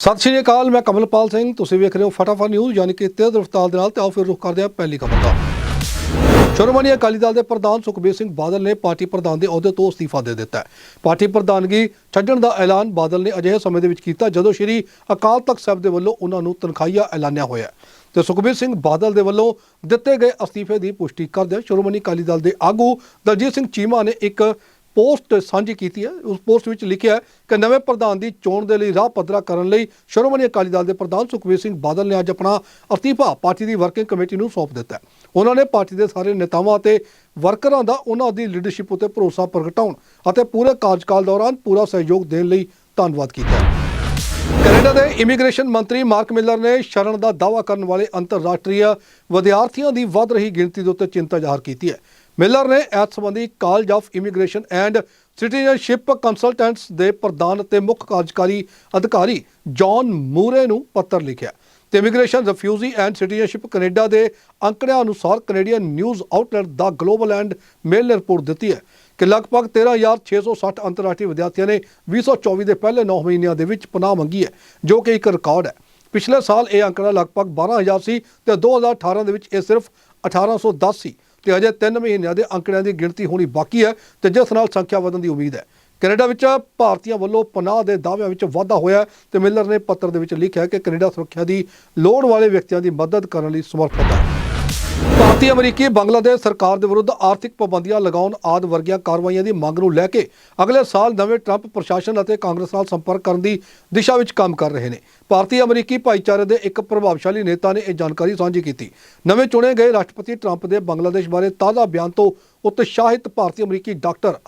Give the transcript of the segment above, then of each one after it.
ਸਤਿ ਸ਼੍ਰੀ ਅਕਾਲ, ਮੈਂ ਕਮਲਪਾਲ ਸਿੰਘ। ਤੁਸੀਂ ਵੇਖ ਰਹੇ ਹੋ ਫਟਾਫਟ ਨਿਊਜ਼, ਯਾਨੀ ਕਿ ਤੇਜ਼ ਰਫ਼ਤਾਰ ਦੇ ਨਾਲ ਤੇ ਆਓ ਫਿਰ ਰੁਖ ਕਰਦੇ ਹਾਂ ਪਹਿਲੀ ਖਬਰ ਦਾ। ਸ਼੍ਰੋਮਣੀ ਅਕਾਲੀ ਦਲ ਦੇ ਪ੍ਰਧਾਨ ਸੁਖਬੀਰ ਸਿੰਘ ਬਾਦਲ ਨੇ ਪਾਰਟੀ ਪ੍ਰਧਾਨ ਦੇ ਅਹੁਦੇ ਤੋਂ ਅਸਤੀਫਾ ਦੇ ਦਿੱਤਾ ਹੈ। ਪਾਰਟੀ ਪ੍ਰਧਾਨਗੀ ਛੱਡਣ ਦਾ ਐਲਾਨ ਬਾਦਲ ਨੇ ਅਜਿਹੇ ਸਮੇਂ ਦੇ ਵਿੱਚ ਕੀਤਾ ਜਦੋਂ ਸ਼੍ਰੀ ਅਕਾਲ ਤਖਤ ਸਾਹਿਬ ਦੇ ਵੱਲੋਂ ਉਹਨਾਂ ਨੂੰ ਤਨਖਾਹੀਆ ਐਲਾਨਿਆ ਹੋਇਆ ਹੈ। ਤੇ ਸੁਖਬੀਰ ਸਿੰਘ ਬਾਦਲ ਦੇ ਵੱਲੋਂ ਦਿੱਤੇ ਗਏ ਅਸਤੀਫੇ ਦੀ ਪੁਸ਼ਟੀ ਕਰਦਿਆਂ ਸ਼੍ਰੋਮਣੀ ਅਕਾਲੀ ਦਲ ਦੇ ਆਗੂ ਦਲਜੀਤ ਸਿੰਘ ਚੀਮਾ ਨੇ ਇੱਕ ਪੋਸਟ ਸਾਂਝੀ ਕੀਤੀ ਹੈ। ਉਸ ਪੋਸਟ ਵਿੱਚ ਲਿਖਿਆ ਕਿ ਨਵੇਂ ਪ੍ਰਧਾਨ ਦੀ ਚੋਣ ਦੇ ਲਈ ਰਾਹ ਪੱਧਰਾ ਕਰਨ ਲਈ ਸ਼੍ਰੋਮਣੀ ਅਕਾਲੀ ਦਲ ਦੇ ਪ੍ਰਧਾਨ ਸੁਖਬੀਰ ਸਿੰਘ ਬਾਦਲ ਨੇ ਅੱਜ ਆਪਣਾ ਅਸਤੀਫਾ ਪਾਰਟੀ ਦੀ ਵਰਕਿੰਗ ਕਮੇਟੀ ਨੂੰ ਸੌਂਪ ਦਿੱਤਾ ਉਹਨਾਂ ਨੇ ਪਾਰਟੀ ਦੇ ਸਾਰੇ ਨੇਤਾਵਾਂ ਅਤੇ ਵਰਕਰਾਂ ਦਾ ਉਹਨਾਂ ਦੀ ਲੀਡਰਸ਼ਿਪ ਉਤੇ ਭਰੋਸਾ ਪ੍ਰਗਟਾਉਣ ਅਤੇ ਪੂਰੇ ਕਾਰਜਕਾਲ ਦੌਰਾਨ ਪੂਰਾ ਸਹਿਯੋਗ ਦੇਣ ਲਈ ਧੰਨਵਾਦ ਕੀਤਾ ਕੈਨੇਡਾ ਦੇ ਇਮੀਗ੍ਰੇਸ਼ਨ ਮੰਤਰੀ ਮਾਰਕ ਮਿਲਰ ਨੇ ਸ਼ਰਨ ਦਾ ਦਾਅਵਾ ਕਰਨ ਵਾਲੇ ਅੰਤਰਰਾਸ਼ਟਰੀ ਵਿਦਿਆਰਥੀਆਂ ਦੀ ਵੱਧ ਰਹੀ ਗਿਣਤੀ ਦੇ ਉੱਤੇ ਚਿੰਤਾ ਜ਼ਾਹਰ ਕੀਤੀ ਹੈ। ਮਿਲਰ ਨੇ ਇਸ ਸੰਬੰਧੀ college of immigration and citizenship consultants ਦੇ ਪ੍ਰਧਾਨ ਅਤੇ ਮੁੱਖ ਕਾਰਜਕਾਰੀ ਅਧਿਕਾਰੀ ਜੌਨ ਮੂਰੇ ਨੂੰ ਪੱਤਰ ਲਿਖਿਆ। ਤੇ immigration refugee and citizenship Canada ਦੇ ਅੰਕੜਿਆਂ ਅਨੁਸਾਰ ਕੈਨੇਡੀਅਨ ਨਿਊਜ਼ ਆਊਟਲੈਟ ਦਾ ਗਲੋਬਲ ਐਂਡ ਮੇਲ ਨੇ ਰਿਪੋਰਟ ਦਿੱਤੀ ਹੈ ਕਿ ਲਗਭਗ 13660 ਅੰਤਰਰਾਸ਼ਟਰੀ ਵਿਦਿਆਰਥੀਆਂ ਨੇ 2024 ਦੇ ਪਹਿਲੇ 9 ਮਹੀਨਿਆਂ ਦੇ ਵਿੱਚ ਪਨਾਹ ਮੰਗੀ ਹੈ, ਜੋ ਕਿ ਇੱਕ ਰਿਕਾਰਡ ਹੈ। ਪਿਛਲੇ ਸਾਲ ਇਹ ਅੰਕੜਾ ਲਗਭਗ 12000 ਸੀ ਤੇ 2018 ਦੇ ਵਿੱਚ ਇਹ ਸਿਰਫ 1810 ਸੀ। ਤੇ ਅਜੇ 3 ਮਹੀਨਿਆਂ ਦੇ ਅੰਕੜਿਆਂ ਦੀ ਗਿਣਤੀ ਹੋਣੀ ਬਾਕੀ ਹੈ ਤੇ ਜਿਸ ਨਾਲ ਸੰਖਿਆ ਵਧਣ ਦੀ ਉਮੀਦ ਹੈ। ਕੈਨੇਡਾ ਵਿੱਚ ਭਾਰਤੀਆਂ ਵੱਲੋਂ ਪਨਾਹ ਦੇ ਦਾਅਵਿਆਂ ਵਿੱਚ ਵਾਧਾ ਹੋਇਆ ਹੈ ਤੇ ਮਿਲਰ ਨੇ ਪੱਤਰ ਦੇ ਵਿੱਚ ਲਿਖਿਆ ਕਿ ਕੈਨੇਡਾ ਸੁਰੱਖਿਆ ਦੀ ਲੋੜ ਵਾਲੇ ਵਿਅਕਤੀਆਂ ਦੀ ਮਦਦ ਕਰਨ ਲਈ ਸਮਰਪਿਤ ਹੈ। ਭਾਰਤੀ ਅਮਰੀਕੀ ਬੰਗਲਾਦੇਸ਼ ਸਰਕਾਰ ਦੇ ਵਿਰੁੱਧ ਆਰਥਿਕ ਪਾਬੰਦੀਆਂ ਲਗਾਉਣ ਆਦ ਵਰਗੀਆਂ ਕਾਰਵਾਈਆਂ ਦੀ ਮੰਗ ਨੂੰ ਲੈ ਕੇ ਅਗਲੇ ਸਾਲ ਨਵੇਂ ਟਰੰਪ ਪ੍ਰਸ਼ਾਸਨ ਅਤੇ ਕਾਂਗਰਸ ਨਾਲ ਸੰਪਰਕ ਕਰਨ ਦੀ ਦਿਸ਼ਾ ਵਿੱਚ ਕੰਮ ਕਰ ਰਹੇ ਨੇ। ਭਾਰਤੀ ਅਮਰੀਕੀ ਭਾਈਚਾਰੇ ਦੇ ਇੱਕ ਪ੍ਰਭਾਵਸ਼ਾਲੀ ਨੇਤਾ ਨੇ ਇਹ ਜਾਣਕਾਰੀ ਸਾਂਝੀ ਕੀਤੀ। ਨਵੇਂ ਚੁਣੇ ਗਏ ਰਾਸ਼ਟਰਪਤੀ ਟਰੰਪ ਦੇ ਬੰਗਲਾਦੇਸ਼ ਬਾਰੇ ਤਾਜ਼ਾ ਬਿਆਨ ਤੋਂ ਉਤਸ਼ਾਹਿਤ ਭਾਰਤੀ ਅਮਰੀਕੀ ਡਾਕਟਰ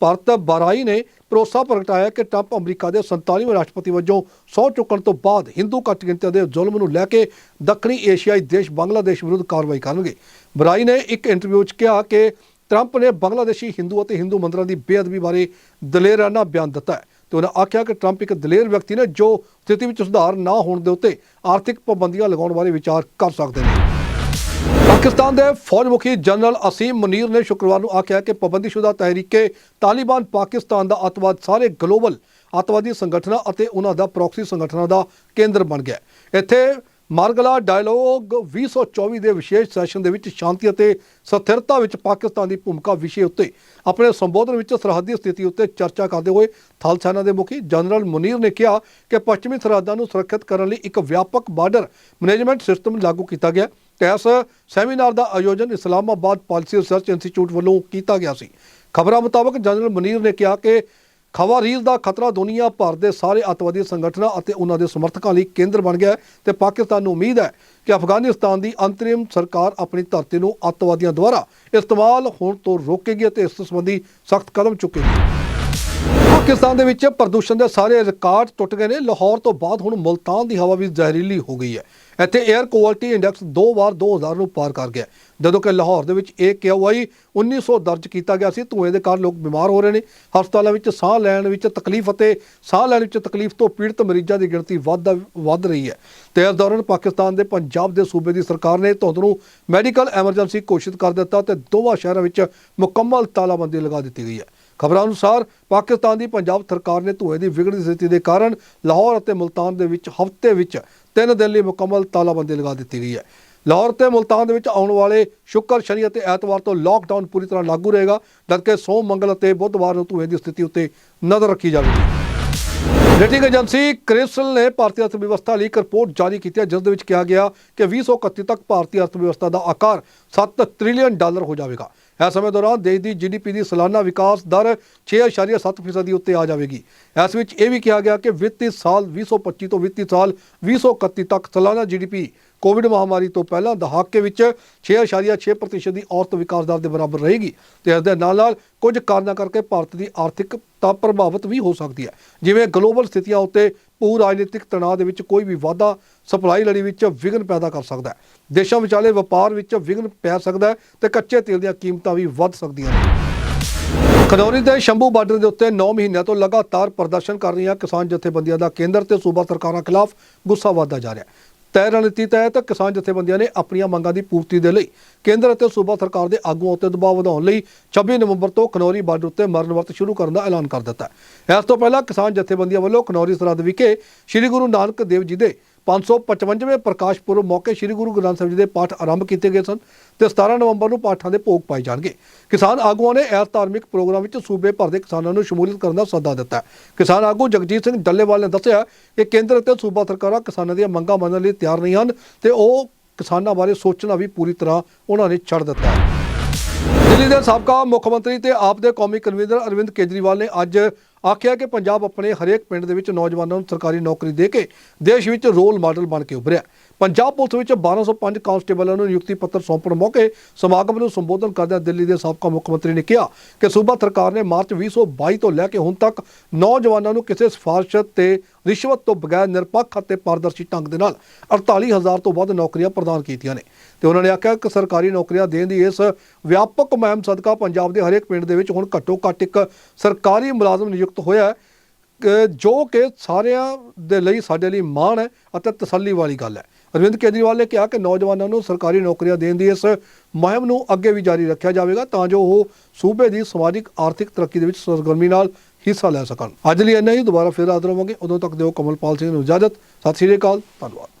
ਭਾਰਤ ਬਾਰਾਈ ਨੇ ਭਰੋਸਾ ਪ੍ਰਗਟਾਇਆ ਕਿ ਟਰੰਪ ਅਮਰੀਕਾ ਦੇ 47ਵੇਂ ਰਾਸ਼ਟਰਪਤੀ ਵਜੋਂ ਸਹੁੰ ਚੁੱਕਣ ਤੋਂ ਬਾਅਦ ਹਿੰਦੂ ਘੱਟ ਗਿਣਤੀਆਂ ਦੇ ਜ਼ੁਲਮ ਨੂੰ ਲੈ ਕੇ ਦੱਖਣੀ ਏਸ਼ੀਆਈ ਦੇਸ਼ ਬੰਗਲਾਦੇਸ਼ ਵਿਰੁੱਧ ਕਾਰਵਾਈ ਕਰਨਗੇ। ਬਰਾਈ ਨੇ ਇੱਕ ਇੰਟਰਵਿਊ ਵਿੱਚ ਕਿਹਾ ਕਿ ਟਰੰਪ ਨੇ ਬੰਗਲਾਦੇਸ਼ੀ ਹਿੰਦੂ ਅਤੇ ਹਿੰਦੂ ਮੰਦਰਾਂ ਦੀ ਬੇਅਦਬੀ ਬਾਰੇ ਦਲੇਰਾਨਾ ਬਿਆਨ ਦਿੱਤਾ ਹੈ। ਤੇ ਉਹਨਾਂ ਆਖਿਆ ਕਿ ਟਰੰਪ ਇੱਕ ਦਲੇਰ ਵਿਅਕਤੀ ਨੇ ਜੋ ਸਥਿਤੀ ਵਿੱਚ ਸੁਧਾਰ ਨਾ ਹੋਣ ਦੇ ਉੱਤੇ ਆਰਥਿਕ ਪਾਬੰਦੀਆਂ ਲਗਾਉਣ ਬਾਰੇ ਵਿਚਾਰ ਕਰ ਸਕਦੇ ਨੇ। ਪਾਕਿਸਤਾਨ ਦੇ ਫੌਜ ਮੁਖੀ ਜਨਰਲ ਅਸੀਮ ਮੁਨੀਰ ਨੇ ਸ਼ੁੱਕਰਵਾਰ ਨੂੰ ਆਖਿਆ ਕਿ ਪਾਬੰਦੀਸ਼ੁਦਾ ਤਹਿਰੀਕੇ ਤਾਲਿਬਾਨ ਪਾਕਿਸਤਾਨ ਦਾ ਅੱਤਵਾਦ ਸਾਰੇ ਗਲੋਬਲ ਅੱਤਵਾਦੀ ਸੰਗਠਨਾਂ ਅਤੇ ਉਹਨਾਂ ਦਾ ਪ੍ਰੌਕਸੀ ਸੰਗਠਨਾਂ ਦਾ ਕੇਂਦਰ ਬਣ ਗਿਆ ਇੱਥੇ ਮਾਰਗਲਾ ਡਾਇਲੋਗ 2024 ਦੇ ਵਿਸ਼ੇਸ਼ ਸੈਸ਼ਨ ਦੇ ਵਿੱਚ ਸ਼ਾਂਤੀ ਅਤੇ ਸਥਿਰਤਾ ਵਿੱਚ ਪਾਕਿਸਤਾਨ ਦੀ ਭੂਮਿਕਾ ਵਿਸ਼ੇ ਉੱਤੇ ਆਪਣੇ ਸੰਬੋਧਨ ਵਿੱਚ ਸਰਹੱਦੀ ਸਥਿਤੀ ਉੱਤੇ ਚਰਚਾ ਕਰਦੇ ਹੋਏ ਥਲ ਸੈਨਾ ਦੇ ਮੁਖੀ ਜਨਰਲ ਮੁਨੀਰ ਨੇ ਕਿਹਾ ਕਿ ਪੱਛਮੀ ਸਰਹੱਦਾਂ ਨੂੰ ਸੁਰੱਖਿਅਤ ਕਰਨ ਲਈ ਇੱਕ ਵਿਆਪਕ ਬਾਰਡਰ ਮੈਨੇਜਮੈਂਟ ਸਿਸਟਮ ਲਾਗੂ ਕੀਤਾ ਗਿਆ ਤੇ ਸੈਮੀਨਾਰ ਦਾ ਆਯੋਜਨ ਇਸਲਾਮਾਬਾਦ ਪਾਲਿਸੀ ਰਿਸਰਚ ਇੰਸਟੀਚਿਊਟ ਵੱਲੋਂ ਕੀਤਾ ਗਿਆ ਸੀ। ਖਬਰਾਂ ਮੁਤਾਬਕ ਜਨਰਲ ਮਨੀਰ ਨੇ ਕਿਹਾ ਕਿ ਖਵਾਰੀਜ਼ ਦਾ ਖਤਰਾ ਦੁਨੀਆ ਭਰ ਦੇ ਸਾਰੇ ਅੱਤਵਾਦੀ ਸੰਗਠਨਾਂ ਅਤੇ ਉਹਨਾਂ ਦੇ ਸਮਰਥਕਾਂ ਲਈ ਕੇਂਦਰ ਬਣ ਗਿਆ ਹੈ ਤੇ ਪਾਕਿਸਤਾਨ ਨੂੰ ਉਮੀਦ ਹੈ ਕਿ ਅਫਗਾਨਿਸਤਾਨ ਦੀ ਅੰਤਰਿਮ ਸਰਕਾਰ ਆਪਣੀ ਧਰਤੀ ਨੂੰ ਅੱਤਵਾਦੀਆਂ ਦੁਆਰਾ ਇਸਤੇਮਾਲ ਹੋਣ ਤੋਂ ਰੋਕੇਗੀ ਅਤੇ ਇਸ ਸੰਬੰਧੀ ਸਖਤ ਕਦਮ ਚੁੱਕੇਗੀ। ਪਾਕਿਸਤਾਨ ਦੇ ਵਿੱਚ ਪ੍ਰਦੂਸ਼ਣ ਦੇ ਸਾਰੇ ਰਿਕਾਰਡ ਟੁੱਟ ਗਏ ਨੇ। ਲਾਹੌਰ ਤੋਂ ਬਾਅਦ ਹੁਣ ਮੁਲਤਾਨ ਦੀ ਹਵਾ ਵੀ ਜ਼ਹਿਰੀਲੀ ਹੋ ਗਈ ਹੈ। ਇੱਥੇ 에ਅਰ ਕੁਆਲਿਟੀ ਇੰਡੈਕਸ ਦੋ ਵਾਰ 2000 ਨੂੰ ਪਾਰ ਕਰ ਗਿਆ। ਜਦੋਂ ਕਿ ਲਾਹੌਰ ਦੇ ਵਿੱਚ ਇਹ ਕਿਊਆਈ 1900 ਦਰਜ ਕੀਤਾ ਗਿਆ ਸੀ, ਧੂਏ ਦੇ ਕਾਰਨ ਲੋਕ ਬਿਮਾਰ ਹੋ ਰਹੇ ਨੇ। ਹਸਪਤਾਲਾਂ ਵਿੱਚ ਸਾਹ ਲੈਣ ਵਿੱਚ ਤਕਲੀਫ ਅਤੇ ਸਾਹ ਲੈਣ ਵਿੱਚ ਤਕਲੀਫ ਤੋਂ ਪੀੜਤ ਮਰੀਜ਼ਾਂ ਦੀ ਗਿਣਤੀ ਵੱਧ ਵੱਧ ਰਹੀ ਹੈ। ਤੇ ਇਸ ਦੌਰਾਨ ਪਾਕਿਸਤਾਨ ਦੇ ਪੰਜਾਬ ਦੇ ਸੂਬੇ ਦੀ ਸਰਕਾਰ ਨੇ ਧੁੰਦ ਨੂੰ ਮੈਡੀਕਲ ਐਮਰਜੈਂਸੀ ਘੋਸ਼ਿਤ ਕਰ ਦਿੱਤਾ ਤੇ ਦੋਵਾਂ ਸ਼ਹਿਰਾਂ ਵਿੱਚ ਮੁਕੰਮਲ ਤਾਲਾਬੰਦੀ ਲਗਾ ਦਿੱਤੀ ਗਈ ਹੈ। ਖਬਰਾਂ ਅਨੁਸਾਰ ਪਾਕਿਸਤਾਨ ਦੀ ਪੰਜਾਬ ਸਰਕਾਰ ਨੇ ਧੂਏ ਦੀ ਵਿਗੜਦੀ ਸਥਿਤੀ ਦੇ ਕਾਰਨ ਲਾਹੌਰ ਅਤੇ ਮੁਲਤਾਨ ਦੇ ਵਿੱਚ ਹਫ਼ਤੇ ਵਿੱਚ ਤਿੰਨ ਦਿਨ ਲਈ ਮੁਕੰਮਲ ਤਾਲਾਬੰਦੀ ਲਗਾ ਦਿੱਤੀ ਗਈ ਹੈ। ਲਾਹੌਰ ਤੇ ਮੁਲਤਾਨ ਦੇ ਵਿੱਚ ਆਉਣ ਵਾਲੇ ਸ਼ੁੱਕਰ, ਸ਼ਨੀ ਅਤੇ ਐਤਵਾਰ ਤੋਂ ਲਾਕਡਾਊਨ ਪੂਰੀ ਤਰ੍ਹਾਂ ਲਾਗੂ ਰਹੇਗਾ, ਜਦਕਿ ਸੋਮ, ਮੰਗਲ ਅਤੇ ਬੁੱਧਵਾਰ ਨੂੰ ਧੂਏ ਦੀ ਸਥਿਤੀ ਉੱਤੇ ਨਜ਼ਰ ਰੱਖੀ ਜਾਵੇਗੀ। ਰੇਟਿੰਗ ਏਜੰਸੀ ਕ੍ਰਿਸਲ ਨੇ ਭਾਰਤੀ ਅਰਥ ਵਿਵਸਥਾ ਲਈ ਇੱਕ ਰਿਪੋਰਟ ਜਾਰੀ ਕੀਤੀ ਹੈ, ਜਿਸ ਦੇ ਵਿੱਚ ਕਿਹਾ ਗਿਆ ਕਿ 2031 ਤੱਕ ਭਾਰਤੀ ਅਰਥ ਵਿਵਸਥਾ ਦਾ ਆਕਾਰ 7 ਟ੍ਰਿਲੀਅਨ ਡਾਲਰ ਹੋ ਜਾਵੇਗਾ। ਇਸ ਸਮੇਂ ਦੌਰਾਨ ਦੇਸ਼ ਦੀ ਜੀਡੀਪੀ ਦੀ ਸਾਲਾਨਾ ਵਿਕਾਸ ਦਰ 6.7% ਦੀ ਉੱਤੇ ਆ ਜਾਵੇਗੀ। ਇਸ ਵਿੱਚ ਇਹ ਵੀ ਕਿਹਾ ਗਿਆ ਕਿ ਵਿੱਤੀ ਸਾਲ 2025 ਤੋਂ ਵਿੱਤੀ ਸਾਲ 2031 ਤੱਕ ਸਾਲਾਨਾ ਜੀਡੀਪੀ ਕੋਵਿਡ ਮਹਾਮਾਰੀ ਤੋਂ ਪਹਿਲਾਂ ਦਹਾਕੇ ਵਿੱਚ 6.6% ਦੀ ਔਰਤ ਵਿਕਾਸ ਦਰ ਦੇ ਬਰਾਬਰ ਰਹੇਗੀ ਤੇ ਇਸ ਦੇ ਨਾਲ ਨਾਲ ਕੁਝ ਕਾਰਨਾਂ ਕਰਕੇ ਭਾਰਤ ਦੀ ਆਰਥਿਕਤਾ ਪ੍ਰਭਾਵਿਤ ਵੀ ਹੋ ਸਕਦੀ ਹੈ। ਜਿਵੇਂ ਗਲੋਬਲ ਸਥਿਤੀਆਂ ਉੱਤੇ ਭੂ ਰਾਜਨੀਤਿਕ ਤਣਾਅ ਦੇ ਵਿੱਚ ਕੋਈ ਵੀ ਵਾਧਾ ਸਪਲਾਈ ਲੜੀ ਵਿੱਚ ਵਿਘਨ ਪੈਦਾ ਕਰ ਸਕਦਾ ਹੈ। ਦੇਸ਼ਾਂ ਵਿਚਾਲੇ ਵਪਾਰ ਵਿੱਚ ਵਿਘਨ ਪੈ ਸਕਦਾ ਹੈ ਤੇ ਕੱਚੇ ਤੇਲ ਦੀਆਂ ਕੀਮਤਾਂ ਵੀ ਵੱਧ ਸਕਦੀਆਂ ਨੇ। ਖਨੌਰੀ ਦੇ ਸ਼ੰਭੂ ਬਾਰਡਰ ਦੇ ਉੱਤੇ 9 ਮਹੀਨਿਆਂ ਤੋਂ ਲਗਾਤਾਰ ਪ੍ਰਦਰਸ਼ਨ ਕਰ ਰਹੀਆਂ ਕਿਸਾਨ ਜਥੇਬੰਦੀਆਂ ਦਾ ਕੇਂਦਰ ਤੇ ਸੂਬਾ ਸਰਕਾਰਾਂ ਖਿਲਾਫ ਗੁੱਸਾ ਵਧਦਾ ਜਾ ਰਿਹਾ ਹੈ। ਤੈਅ ਰਣਨੀਤੀ ਤਹਿਤ ਕਿਸਾਨ ਜਥੇਬੰਦੀਆਂ ਨੇ ਆਪਣੀਆਂ ਮੰਗਾਂ ਦੀ ਪੂਰਤੀ ਦੇ ਲਈ ਕੇਂਦਰ ਅਤੇ ਸੂਬਾ ਸਰਕਾਰ ਦੇ ਆਗੂਆਂ ਉੱਤੇ ਦਬਾਅ ਵਧਾਉਣ ਲਈ 26 ਨਵੰਬਰ ਤੋਂ ਖਨੌਰੀ ਬਾਰਡਰ ਉੱਤੇ ਮਰਨ ਵਰਤ ਸ਼ੁਰੂ ਕਰਨ ਦਾ ਐਲਾਨ ਕਰ ਦਿੱਤਾ। ਹੈ ਇਸ ਤੋਂ ਪਹਿਲਾਂ ਕਿਸਾਨ ਜਥੇਬੰਦੀਆਂ ਵੱਲੋਂ ਖਨੌਰੀ ਸਰਹੱਦ ਵਿਖੇ ਸ੍ਰੀ ਗੁਰੂ ਨਾਨਕ ਦੇਵ ਜੀ ਦੇ 555ਵੇਂ ਪ੍ਰਕਾਸ਼ ਪੁਰਬ ਮੌਕੇ ਸ੍ਰੀ ਗੁਰੂ ਗ੍ਰੰਥ ਸਾਹਿਬ ਜੀ ਦੇ ਪਾਠ ਆਰੰਭ ਕੀਤੇ ਗਏ ਸਨ ਤੇ 17 ਨਵੰਬਰ ਨੂੰ ਪਾਠਾਂ ਦੇ ਭੋਗ ਪਾਏ ਜਾਣਗੇ। ਕਿਸਾਨ ਆਗੂਆਂ ਨੇ ਇਸ ਧਾਰਮਿਕ ਪ੍ਰੋਗਰਾਮ ਵਿੱਚ ਸੂਬੇ ਭਰ ਦੇ ਕਿਸਾਨਾਂ ਨੂੰ ਸ਼ਮੂਲੀਅਤ ਕਰਨ ਦਾ ਸੱਦਾ ਦਿੱਤਾ ਕਿਸਾਨ ਆਗੂ ਜਗਜੀਤ ਸਿੰਘ ਡੱਲੇਵਾਲ ਨੇ ਦੱਸਿਆ ਕਿ ਕੇਂਦਰ ਅਤੇ ਸੂਬਾ ਸਰਕਾਰਾਂ ਕਿਸਾਨਾਂ ਦੀਆਂ ਮੰਗਾਂ ਮੰਨਣ ਲਈ ਤਿਆਰ ਨਹੀਂ ਹਨ ਤੇ ਉਹ ਕਿਸਾਨਾਂ ਬਾਰੇ ਸੋਚਣਾ ਵੀ ਪੂਰੀ ਤਰ੍ਹਾਂ ਉਹਨਾਂ ਨੇ ਛੱਡ ਦਿੱਤਾ ਦਿੱਲੀ ਦੇ ਸਾਬਕਾ ਮੁੱਖ ਮੰਤਰੀ ਤੇ ਆਪ ਦੇ ਕੌਮੀ ਕਨਵੀਨਰ ਅਰਵਿੰਦ ਕੇਜਰੀਵਾਲ ਨੇ ਅੱਜ ਆਖਿਆ ਕਿ ਪੰਜਾਬ ਆਪਣੇ ਹਰੇਕ ਪਿੰਡ ਦੇ ਵਿੱਚ ਨੌਜਵਾਨਾਂ ਨੂੰ ਸਰਕਾਰੀ ਨੌਕਰੀ ਦੇ ਕੇ ਦੇਸ਼ ਵਿੱਚ ਰੋਲ ਮਾਡਲ ਬਣ ਕੇ ਉੱਭਰਿਆ। ਪੰਜਾਬ ਪੁਲਿਸ ਵਿੱਚ 1205 ਕਾਂਸਟੇਬਲਾਂ ਨੂੰ ਨਿਯੁਕਤੀ ਪੱਤਰ ਸੌਂਪਣ ਮੌਕੇ ਸਮਾਗਮ ਨੂੰ ਸੰਬੋਧਨ ਕਰਦਿਆਂ ਦਿੱਲੀ ਦੇ ਸਾਬਕਾ ਮੁੱਖ ਮੰਤਰੀ ਨੇ ਕਿਹਾ ਕਿ ਸੂਬਾ ਸਰਕਾਰ ਨੇ ਮਾਰਚ 2022 ਤੋਂ ਲੈ ਕੇ ਹੁਣ ਤੱਕ ਨੌਜਵਾਨਾਂ ਨੂੰ ਕਿਸੇ ਸਿਫਾਰਿਸ਼ ਤੇ ਰਿਸ਼ਵਤ ਤੋਂ ਬਗੈਰ ਨਿਰਪੱਖ ਅਤੇ ਪਾਰਦਰਸ਼ੀ ਢੰਗ ਦੇ ਨਾਲ 48000 ਤੋਂ ਵੱਧ ਨੌਕਰੀਆਂ ਪ੍ਰਦਾਨ ਕੀਤੀਆਂ ਨੇ। ਤੇ ਉਹਨਾਂ ਨੇ ਆਖਿਆ ਕਿ ਸਰਕਾਰੀ ਨੌਕਰੀਆਂ ਦੇਣ ਦੀ ਇਸ ਵਿਆਪਕ ਮੁਹਿੰਮ ਸਦਕਾ ਪੰਜਾਬ ਦੇ ਹਰੇਕ ਪਿੰਡ ਦੇ ਵਿੱਚ ਹੁਣ ਘੱਟੋ ਘੱਟ ਇੱਕ ਸਰਕਾਰੀ ਮੁਲਾਜ਼ਮ ਨਿਯੁਕਤ ਹੋਇਆ ਹੈ ਜੋ ਕਿ ਸਾਰਿਆਂ ਦੇ ਲਈ ਸਾਡੇ ਲਈ ਮਾਣ ਹੈ ਅਤੇ ਤਸੱਲੀ ਵਾਲੀ ਗੱਲ ਹੈ। ਅਰਵਿੰਦ ਕੇਜਰੀਵਾਲ ਨੇ ਕਿਹਾ ਕਿ ਨੌਜਵਾਨਾਂ ਨੂੰ ਸਰਕਾਰੀ ਨੌਕਰੀਆਂ ਦੇਣ ਦੀ ਇਸ ਮੁਹਿੰਮ ਨੂੰ ਅੱਗੇ ਵੀ ਜਾਰੀ ਰੱਖਿਆ ਜਾਵੇਗਾ ਤਾਂ ਜੋ ਉਹ ਸੂਬੇ ਦੀ ਸਮਾਜਿਕ, ਆਰਥਿਕ ਤਰੱਕੀ ਦੇ ਵਿੱਚ ਸਰਗਰਮੀ ਨਾਲ ਹਿੱਸਾ ਲੈ ਸਕਣ। ਅੱਜ ਲਈ ਇੰਨਾ ਹੀ। ਦੁਬਾਰਾ ਫਿਰ ਹਾਜ਼ਰ ਹੋਵਾਂਗੇ। ਉਦੋਂ ਤੱਕ ਦਿਓ ਕਮਲਪਾਲ ਸਿੰਘ ਨੂੰ ਇਜਾਜ਼ਤ। ਸਤਿ ਸ਼੍ਰੀ ਅਕਾਲ। ਧੰਨਵਾਦ।